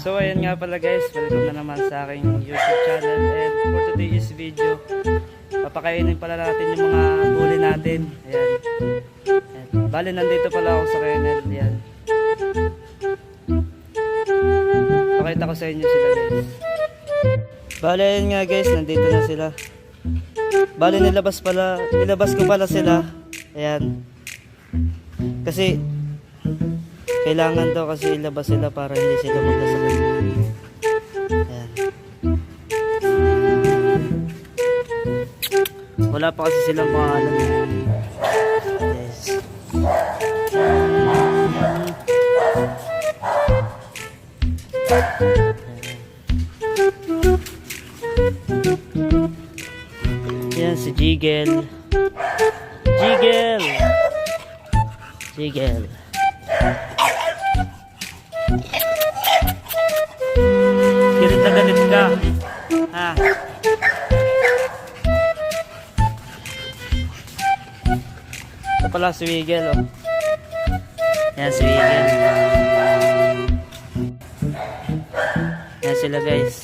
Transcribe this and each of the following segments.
So ayan nga pala guys, welcome na naman sa aking YouTube channel and for today's video, papakainin pala natin yung mga huli natin. Ayan. Ayan. Bale, nandito pala ako sa kennel. Ayan. Pakita ko sa inyo sila guys. Bale, ayan nga guys, nandito na sila. Bale, nilabas pala, nilabas ko pala sila. Ayan. Kasi, kailangan daw kasi ilabas sila para hindi sila magkasakit. Ayan. Wala pa kasi silang pangalan. Yes. Yan si Jigel. Jigel! Jigel. Ka. Ha? Ito pala si Wigel, oh. Yan si Wigel. Yan sila, guys.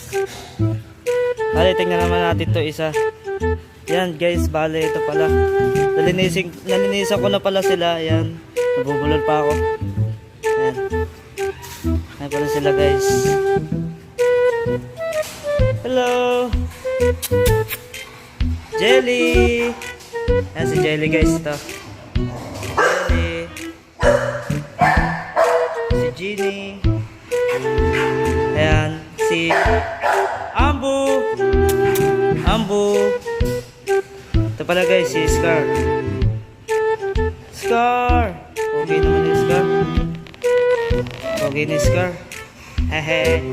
Bale, tingnan naman natin to isa. Yan, guys, bale, ito pala. Nalinisin, nalinisan ko na pala sila. Yan. Nabubulol pa ako. Yan. Yan pala sila, guys. Hello! Jelly! Yan si Jelly guys ito. Jelly. Si Jeannie. Ayan. Si Ambu. Ambu. Ito pala guys si Scar. Scar! Okay naman yung Scar. Okay ni Scar. Hehe.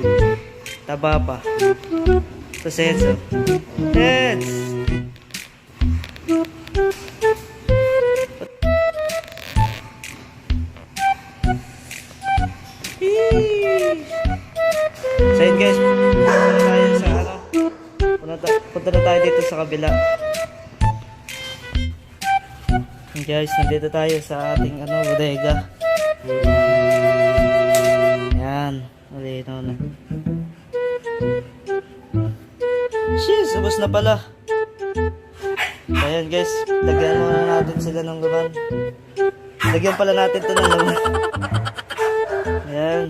Taba pa. Ito si Heads. oh. Heads! So yun guys, punta na tayo sa ano. Punta, ta- punta na tayo dito sa kabila. Guys, nandito tayo sa ating ano, bodega. Yan, malinaw na. Ubos na pala. Ayan guys, lagyan muna natin sila ng laman. Lagyan pala natin to ng laman. Ayan.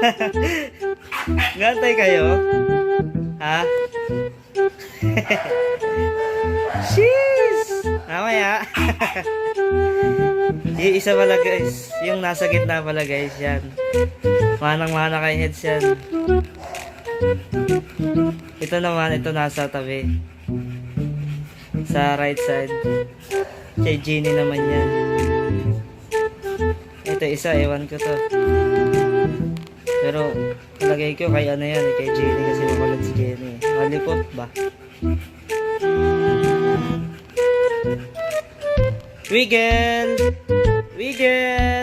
Ha? Nag-aantay kayo? Ha? Sheesh! Mamaya. yung isa pala guys. Yung nasa gitna pala guys. Yan. Manang-mana kay heads yan. Ito naman, ito nasa tabi. Sa right side. Kay Genie naman yan. Ito isa, ewan ko to. Pero, palagay ko kay ano yan, kay Jenny kasi makulit si Jenny. Malipot ba? Wiggle! Wiggle!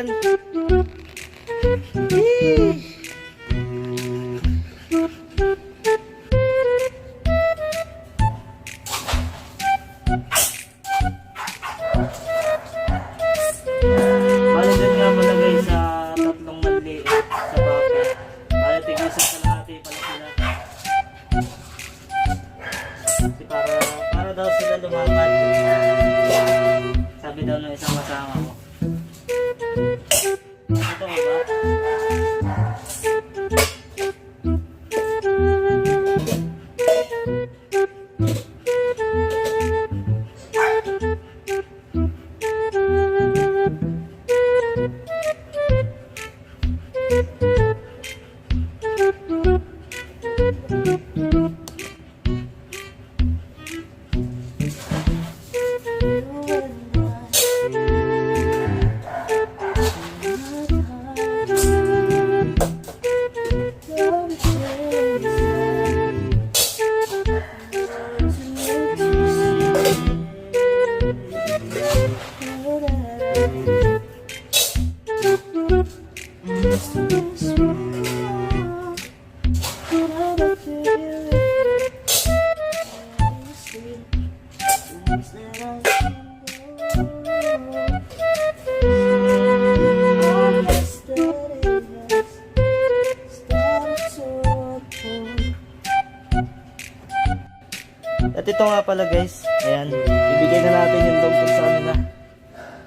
Nga pala guys, ayan, ibigay na natin yung dog sa kanila.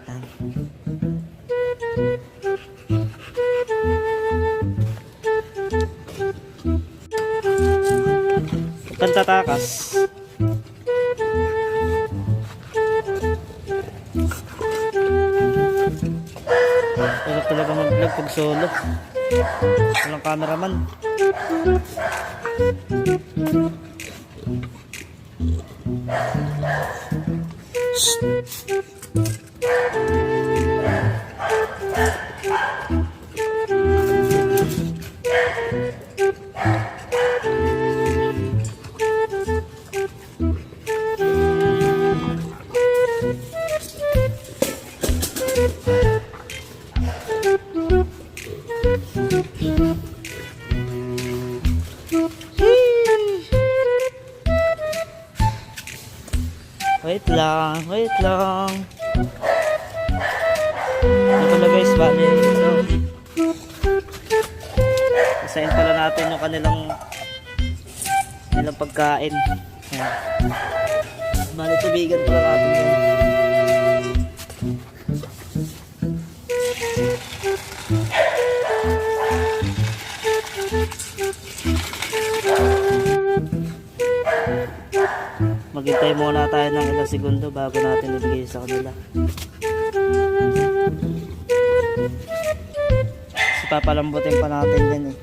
Ayan. Pantatakas. Pero talaga mag-vlog pag solo. Walang cameraman. Wait Ito pala guys, bali ito. Isayin pala natin yung kanilang kanilang pagkain. Ayan. Bali tubigan pala natin yan. Maghintay muna tayo ng ilang segundo bago natin ibigay sa kanila. Kasi papalambutin pa natin yan eh.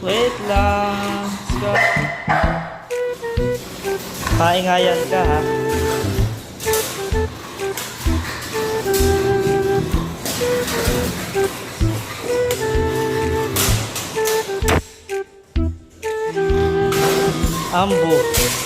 Wait lang. Paingayan ka ha. Ambo.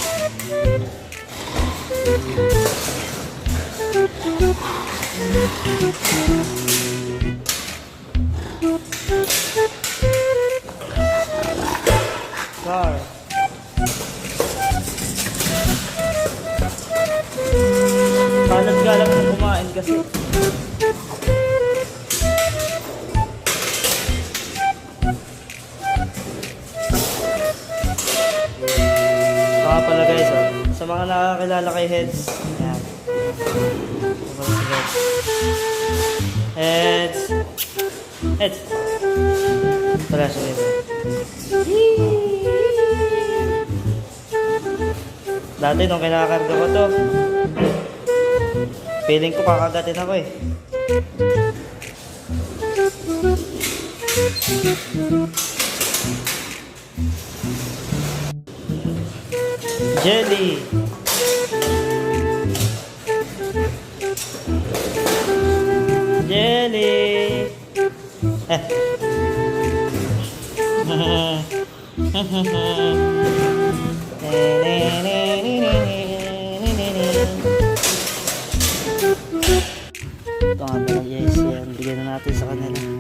Kalat ka lang na kumain kasi. Baka pala guys, oh. sa mga nakakilala kay Heads, si Heads. Heads! Wala siya dito. Dati nung kinakarga ko to, feeling ko kakagatin ako eh. Jelly! Jelly! Ito nga pala guys, yan. Bigyan na natin sa kanila. Yan.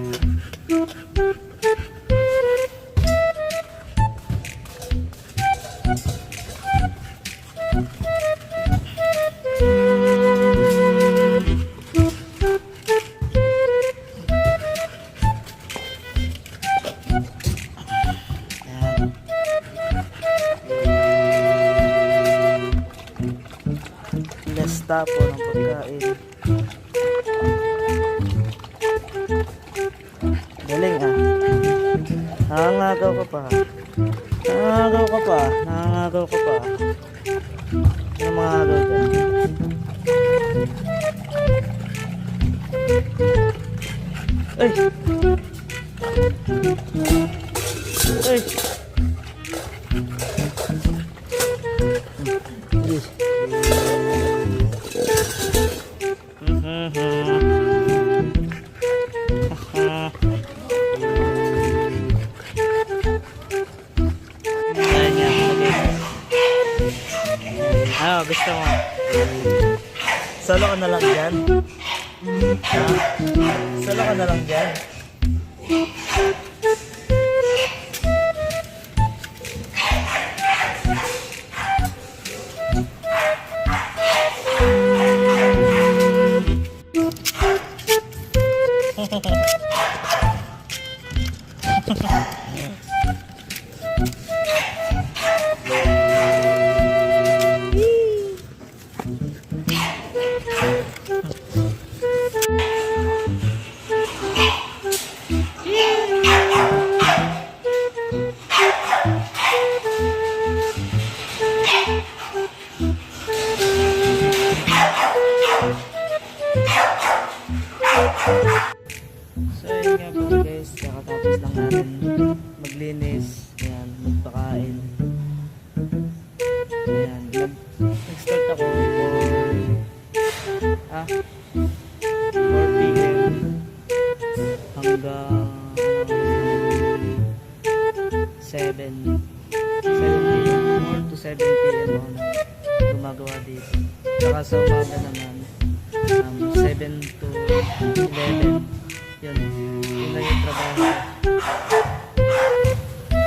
Less tapo ng pagkain. Ay! Ay! Ano, gusto mo? Solo ka na lang dyan? Ha? Solo ka na lang dyan? So 4 to 7 p.m. ako na gumagawa dito. Saka sa umaga naman, um, 7 to 11. Yun, yun lang yung trabaho.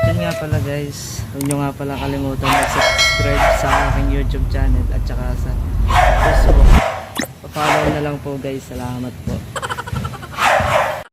Yun nga pala guys, huwag nyo nga pala kalimutan mag-subscribe sa aking YouTube channel at saka sa Facebook. Pa-follow na lang po guys, salamat po.